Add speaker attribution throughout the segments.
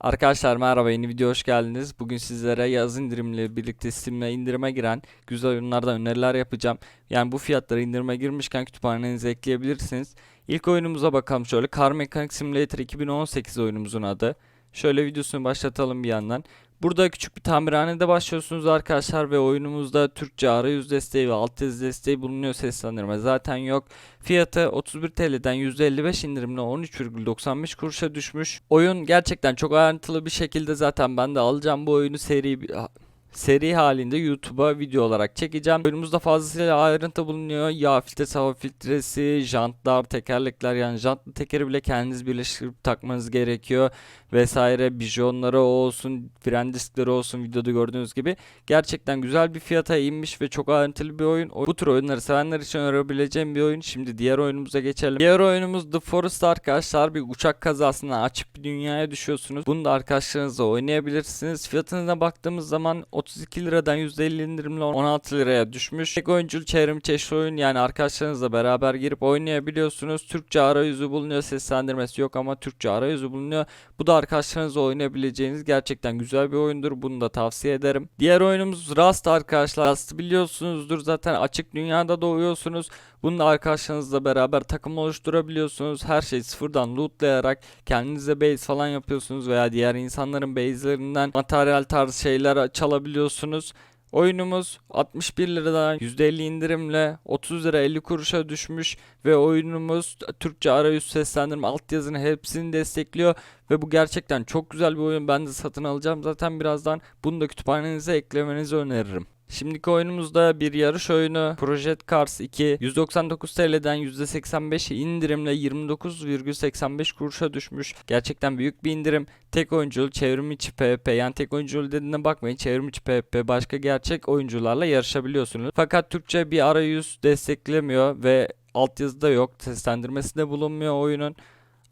Speaker 1: Arkadaşlar merhaba yeni video hoş geldiniz. Bugün sizlere yaz indirimle birlikte Steam'e indirime giren güzel oyunlardan öneriler yapacağım. Yani bu fiyatlara indirime girmişken kütüphanenize ekleyebilirsiniz. İlk oyunumuza bakalım şöyle. Car Mechanic Simulator 2018 oyunumuzun adı. Şöyle videosunu başlatalım bir yandan. Burada küçük bir tamirhanede başlıyorsunuz arkadaşlar ve oyunumuzda Türkçe arayüz desteği ve altyazı desteği bulunuyor seslendirme zaten yok. Fiyatı 31 TL'den %55 indirimle 13,95 kuruşa düşmüş. Oyun gerçekten çok ayrıntılı bir şekilde zaten ben de alacağım bu oyunu seri seri halinde YouTube'a video olarak çekeceğim. Oyunumuzda fazlasıyla ayrıntı bulunuyor. Yağ filtresi, hava filtresi, jantlar, tekerlekler yani jantlı tekeri bile kendiniz birleştirip takmanız gerekiyor vesaire. Bijonları olsun, fren diskleri olsun videoda gördüğünüz gibi. Gerçekten güzel bir fiyata inmiş ve çok ayrıntılı bir oyun. Bu tür oyunları sevenler için önerebileceğim bir oyun. Şimdi diğer oyunumuza geçelim. Diğer oyunumuz The Forest arkadaşlar. Bir uçak kazasından bir dünyaya düşüyorsunuz. Bunu da arkadaşlarınızla oynayabilirsiniz. Fiyatına baktığımız zaman 32 liradan %50 indirimle 16 liraya düşmüş. Tek oyunculu çevrim çeşitli oyun yani arkadaşlarınızla beraber girip oynayabiliyorsunuz. Türkçe arayüzü bulunuyor. Seslendirmesi yok ama Türkçe arayüzü bulunuyor. Bu da arkadaşlarınızla oynayabileceğiniz gerçekten güzel bir oyundur. Bunu da tavsiye ederim. Diğer oyunumuz Rust arkadaşlar. Rust'ı biliyorsunuzdur zaten açık dünyada doğuyorsunuz. Bunu da arkadaşlarınızla beraber takım oluşturabiliyorsunuz. Her şeyi sıfırdan lootlayarak kendinize base falan yapıyorsunuz veya diğer insanların base'lerinden materyal tarzı şeyler çalabiliyorsunuz. Oyunumuz 61 liradan %50 indirimle 30 lira 50 kuruşa düşmüş ve oyunumuz Türkçe arayüz seslendirme altyazını hepsini destekliyor ve bu gerçekten çok güzel bir oyun. Ben de satın alacağım zaten birazdan. Bunu da kütüphanenize eklemenizi öneririm. Şimdiki oyunumuzda bir yarış oyunu Project Cars 2 199 TL'den %85 indirimle 29,85 kuruşa düşmüş. Gerçekten büyük bir indirim. Tek oyunculu çevrim içi PvP yani tek oyunculu dediğine bakmayın çevrim içi PvP başka gerçek oyuncularla yarışabiliyorsunuz. Fakat Türkçe bir arayüz desteklemiyor ve altyazıda yok. Seslendirmesi de bulunmuyor oyunun.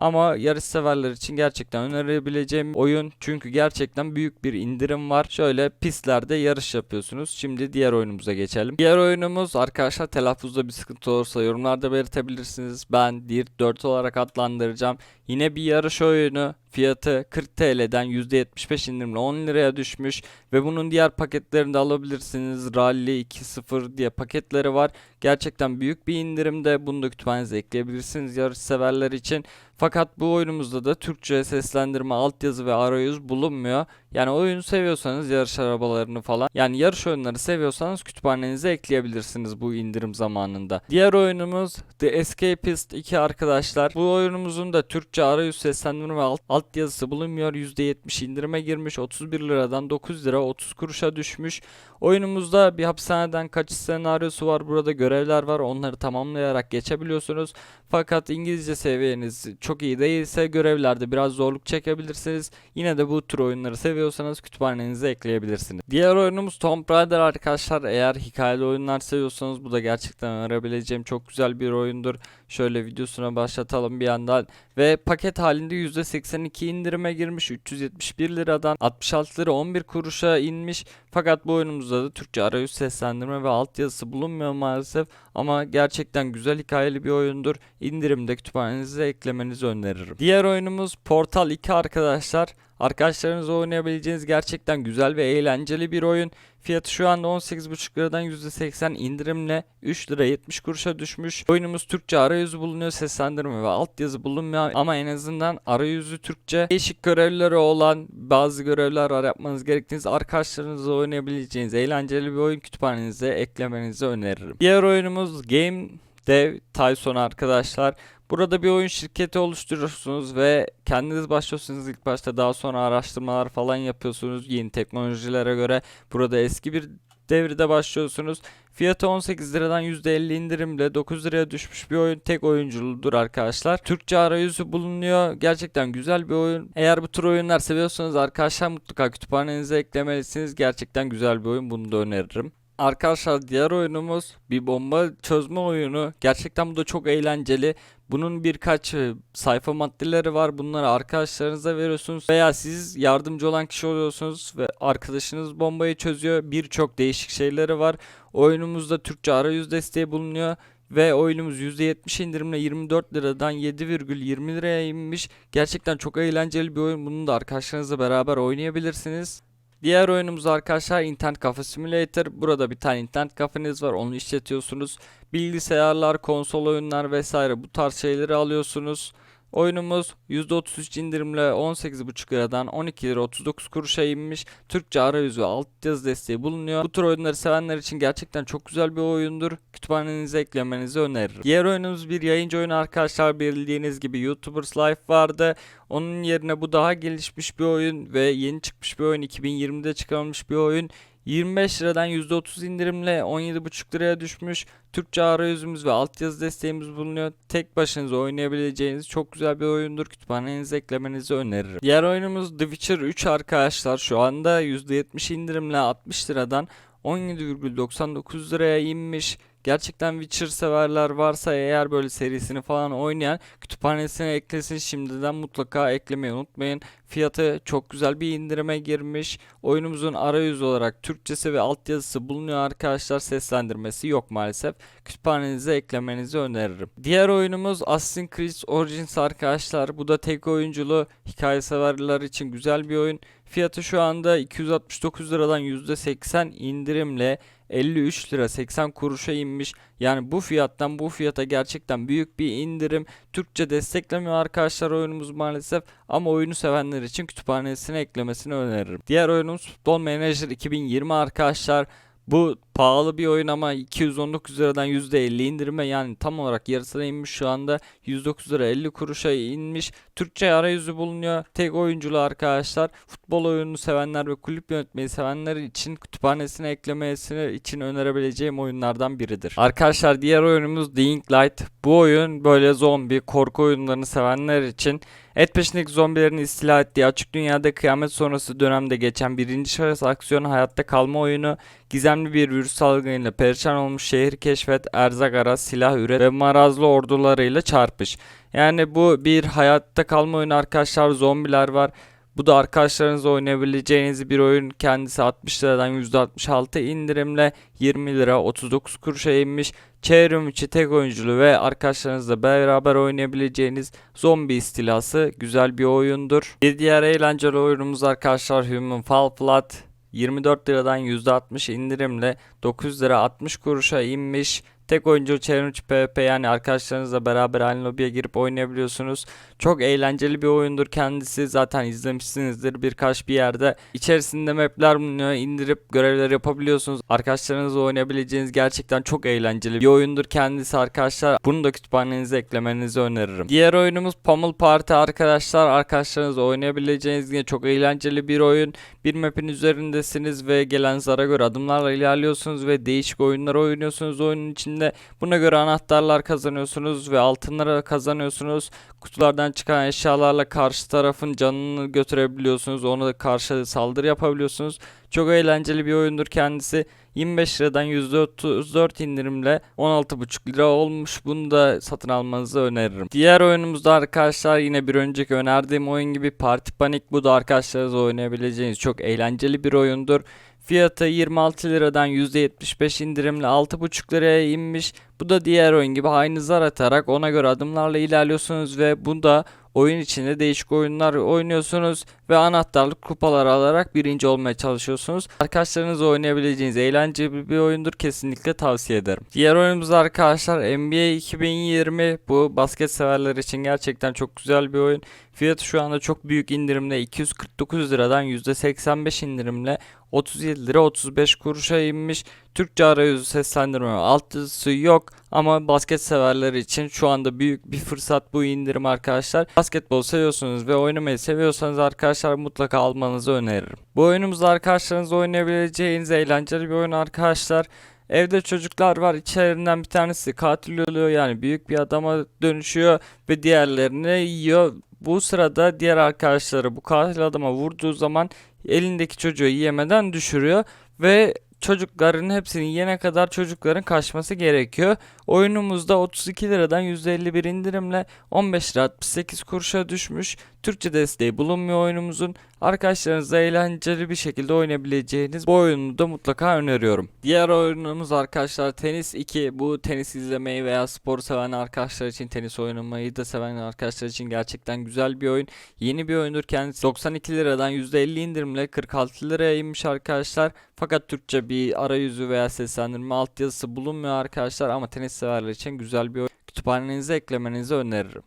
Speaker 1: Ama yarış severler için gerçekten önerebileceğim oyun çünkü gerçekten büyük bir indirim var. Şöyle pistlerde yarış yapıyorsunuz. Şimdi diğer oyunumuza geçelim. Diğer oyunumuz arkadaşlar telaffuzda bir sıkıntı olursa yorumlarda belirtebilirsiniz. Ben Dirt 4 olarak adlandıracağım. Yine bir yarış oyunu. Fiyatı 40 TL'den %75 indirimle 10 liraya düşmüş ve bunun diğer paketlerini de alabilirsiniz. Rally 2.0 diye paketleri var. Gerçekten büyük bir indirimde. Bunu da kütüphanenize ekleyebilirsiniz yarış severler için. Fakat bu oyunumuzda da Türkçe seslendirme, altyazı ve arayüz bulunmuyor. Yani oyunu seviyorsanız yarış arabalarını falan yani yarış oyunları seviyorsanız kütüphanenize ekleyebilirsiniz bu indirim zamanında. Diğer oyunumuz The Escapist 2 arkadaşlar. Bu oyunumuzun da Türkçe arayüz seslendirme ve alt, altyazısı bulunmuyor. %70 indirime girmiş. 31 liradan 9 lira 30 kuruşa düşmüş. Oyunumuzda bir hapishaneden kaçış senaryosu var. Burada görevler var. Onları tamamlayarak geçebiliyorsunuz. Fakat İngilizce seviyeniz çok iyi değilse görevlerde biraz zorluk çekebilirsiniz. Yine de bu tür oyunları seviyorsanız kütüphanenize ekleyebilirsiniz. Diğer oyunumuz Tomb Raider arkadaşlar. Eğer hikayeli oyunlar seviyorsanız bu da gerçekten önerebileceğim çok güzel bir oyundur. Şöyle videosuna başlatalım bir yandan. Ve paket halinde %82 indirime girmiş. 371 liradan 66 lira 11 kuruşa inmiş. Fakat bu oyunumuzda da Türkçe arayüz seslendirme ve altyazısı bulunmuyor maalesef. Ama gerçekten güzel hikayeli bir oyundur. İndirimde kütüphanenize eklemenizi öneririm. Diğer oyunumuz Portal 2 arkadaşlar. Arkadaşlarınızla oynayabileceğiniz gerçekten güzel ve eğlenceli bir oyun. Fiyatı şu anda 18,5 liradan %80 indirimle 3 lira 70 kuruşa düşmüş. Oyunumuz Türkçe arayüzü bulunuyor, seslendirme ve altyazı bulunmuyor ama en azından arayüzü Türkçe. Değişik görevleri olan bazı görevler var yapmanız gerektiğiniz arkadaşlarınızla oynayabileceğiniz eğlenceli bir oyun kütüphanenize eklemenizi öneririm. Diğer oyunumuz Game Dev Tyson arkadaşlar. Burada bir oyun şirketi oluşturuyorsunuz ve kendiniz başlıyorsunuz ilk başta daha sonra araştırmalar falan yapıyorsunuz yeni teknolojilere göre. Burada eski bir devirde başlıyorsunuz. Fiyatı 18 liradan %50 indirimle 9 liraya düşmüş bir oyun. Tek oyunculudur arkadaşlar. Türkçe arayüzü bulunuyor. Gerçekten güzel bir oyun. Eğer bu tür oyunlar seviyorsanız arkadaşlar mutlaka kütüphanenize eklemelisiniz. Gerçekten güzel bir oyun. Bunu da öneririm. Arkadaşlar diğer oyunumuz bir bomba çözme oyunu. Gerçekten bu da çok eğlenceli. Bunun birkaç e, sayfa maddeleri var. Bunları arkadaşlarınıza veriyorsunuz veya siz yardımcı olan kişi oluyorsunuz ve arkadaşınız bombayı çözüyor. Birçok değişik şeyleri var. Oyunumuzda Türkçe arayüz desteği bulunuyor ve oyunumuz %70 indirimle 24 liradan 7,20 liraya inmiş. Gerçekten çok eğlenceli bir oyun. Bunu da arkadaşlarınızla beraber oynayabilirsiniz. Diğer oyunumuz arkadaşlar internet kafe simulator. Burada bir tane internet kafeniz var. Onu işletiyorsunuz. Bilgisayarlar, konsol oyunlar vesaire bu tarz şeyleri alıyorsunuz. Oyunumuz %33 indirimle 18,5 liradan 12 lira 39 kuruşa inmiş. Türkçe arayüz ve altyazı desteği bulunuyor. Bu tür oyunları sevenler için gerçekten çok güzel bir oyundur. Kütüphanenize eklemenizi öneririm. Diğer oyunumuz bir yayıncı oyunu arkadaşlar. Bildiğiniz gibi YouTubers Life vardı. Onun yerine bu daha gelişmiş bir oyun ve yeni çıkmış bir oyun. 2020'de çıkarılmış bir oyun. 25 liradan %30 indirimle 17,5 liraya düşmüş. Türkçe arayüzümüz ve altyazı desteğimiz bulunuyor. Tek başınıza oynayabileceğiniz çok güzel bir oyundur. Kütüphanenize eklemenizi öneririm. Diğer oyunumuz The Witcher 3 arkadaşlar. Şu anda %70 indirimle 60 liradan 17,99 liraya inmiş. Gerçekten Witcher severler varsa eğer böyle serisini falan oynayan kütüphanesine eklesin şimdiden mutlaka eklemeyi unutmayın. Fiyatı çok güzel bir indirime girmiş. Oyunumuzun arayüz olarak Türkçesi ve altyazısı bulunuyor arkadaşlar. Seslendirmesi yok maalesef. Kütüphanenize eklemenizi öneririm. Diğer oyunumuz Assassin's Creed Origins arkadaşlar. Bu da tek oyunculu hikaye severler için güzel bir oyun. Fiyatı şu anda 269 liradan %80 indirimle 53 lira 80 kuruşa inmiş. Yani bu fiyattan bu fiyata gerçekten büyük bir indirim. Türkçe desteklemiyor arkadaşlar oyunumuz maalesef ama oyunu sevenler için kütüphanesine eklemesini öneririm. Diğer oyunumuz Futbol Manager 2020 arkadaşlar. Bu pahalı bir oyun ama 219 liradan %50 indirime yani tam olarak yarısına inmiş şu anda 109 lira 50 kuruşa inmiş. Türkçe arayüzü bulunuyor. Tek oyunculu arkadaşlar. Futbol oyununu sevenler ve kulüp yönetmeyi sevenler için kütüphanesine eklemesini için önerebileceğim oyunlardan biridir. Arkadaşlar diğer oyunumuz Dying Light. Bu oyun böyle zombi korku oyunlarını sevenler için Et peşindeki zombilerin istila ettiği açık dünyada kıyamet sonrası dönemde geçen birinci şahıs aksiyon hayatta kalma oyunu gizemli bir virüs salgınıyla perişan olmuş şehir keşfet, erzak ara, silah üret ve marazlı ordularıyla çarpış. Yani bu bir hayatta kalma oyunu arkadaşlar zombiler var. Bu da arkadaşlarınızla oynayabileceğiniz bir oyun. Kendisi 60 liradan %66 indirimle 20 lira 39 kuruşa inmiş. Çevrim içi tek oyunculu ve arkadaşlarınızla beraber oynayabileceğiniz zombi istilası güzel bir oyundur. Bir diğer eğlenceli oyunumuz arkadaşlar Human Fall Flat. 24 liradan %60 indirimle 9 lira 60 kuruşa inmiş. Tek oyuncu challenge PvP yani arkadaşlarınızla beraber aynı lobiye girip oynayabiliyorsunuz. Çok eğlenceli bir oyundur kendisi. Zaten izlemişsinizdir birkaç bir yerde. İçerisinde mapler indirip görevler yapabiliyorsunuz. Arkadaşlarınızla oynayabileceğiniz gerçekten çok eğlenceli bir oyundur kendisi arkadaşlar. Bunu da kütüphanenize eklemenizi öneririm. Diğer oyunumuz Pummel Party arkadaşlar. Arkadaşlarınızla oynayabileceğiniz yine çok eğlenceli bir oyun. Bir map'in üzerindesiniz ve gelen zara göre adımlarla ilerliyorsunuz ve değişik oyunlar oynuyorsunuz oyunun içinde. Buna göre anahtarlar kazanıyorsunuz ve altınları kazanıyorsunuz. Kutulardan çıkan eşyalarla karşı tarafın canını götürebiliyorsunuz. Ona karşı saldırı yapabiliyorsunuz. Çok eğlenceli bir oyundur kendisi. 25 liradan %34 indirimle 16,5 lira olmuş. Bunu da satın almanızı öneririm. Diğer oyunumuzda arkadaşlar yine bir önceki önerdiğim oyun gibi Party Panic. Bu da arkadaşlarınızla oynayabileceğiniz çok eğlenceli bir oyundur. Fiyatı 26 liradan %75 indirimle 6,5 liraya inmiş. Bu da diğer oyun gibi aynı zar atarak ona göre adımlarla ilerliyorsunuz ve bu da oyun içinde değişik oyunlar oynuyorsunuz ve anahtarlık kupalar alarak birinci olmaya çalışıyorsunuz. Arkadaşlarınızla oynayabileceğiniz eğlenceli bir oyundur kesinlikle tavsiye ederim. Diğer oyunumuz arkadaşlar NBA 2020 bu basket severler için gerçekten çok güzel bir oyun. Fiyatı şu anda çok büyük indirimle 249 liradan %85 indirimle 37 lira 35 kuruşa inmiş. Türkçe arayüzü seslendirme ve altyazısı yok ama basket severler için şu anda büyük bir fırsat bu indirim arkadaşlar. Basketbol seviyorsunuz ve oynamayı seviyorsanız arkadaşlar mutlaka almanızı öneririm. Bu oyunumuzda arkadaşlarınızla oynayabileceğiniz eğlenceli bir oyun arkadaşlar. Evde çocuklar var içlerinden bir tanesi katil oluyor yani büyük bir adama dönüşüyor ve diğerlerini yiyor. Bu sırada diğer arkadaşları bu katil adama vurduğu zaman elindeki çocuğu yemeden düşürüyor ve çocukların hepsini yene kadar çocukların kaçması gerekiyor. Oyunumuzda 32 liradan %51 indirimle 15 lira 68 kuruşa düşmüş. Türkçe desteği bulunmuyor oyunumuzun. Arkadaşlarınızla eğlenceli bir şekilde oynayabileceğiniz bu oyunu da mutlaka öneriyorum. Diğer oyunumuz arkadaşlar Tenis 2. Bu tenis izlemeyi veya spor seven arkadaşlar için tenis oynamayı da seven arkadaşlar için gerçekten güzel bir oyun. Yeni bir oyundur kendisi 92 liradan %50 indirimle 46 liraya inmiş arkadaşlar. Fakat Türkçe bir arayüzü veya seslendirme altyazısı bulunmuyor arkadaşlar ama tenis severler için güzel bir. Kütüphanenize eklemenizi öneririm.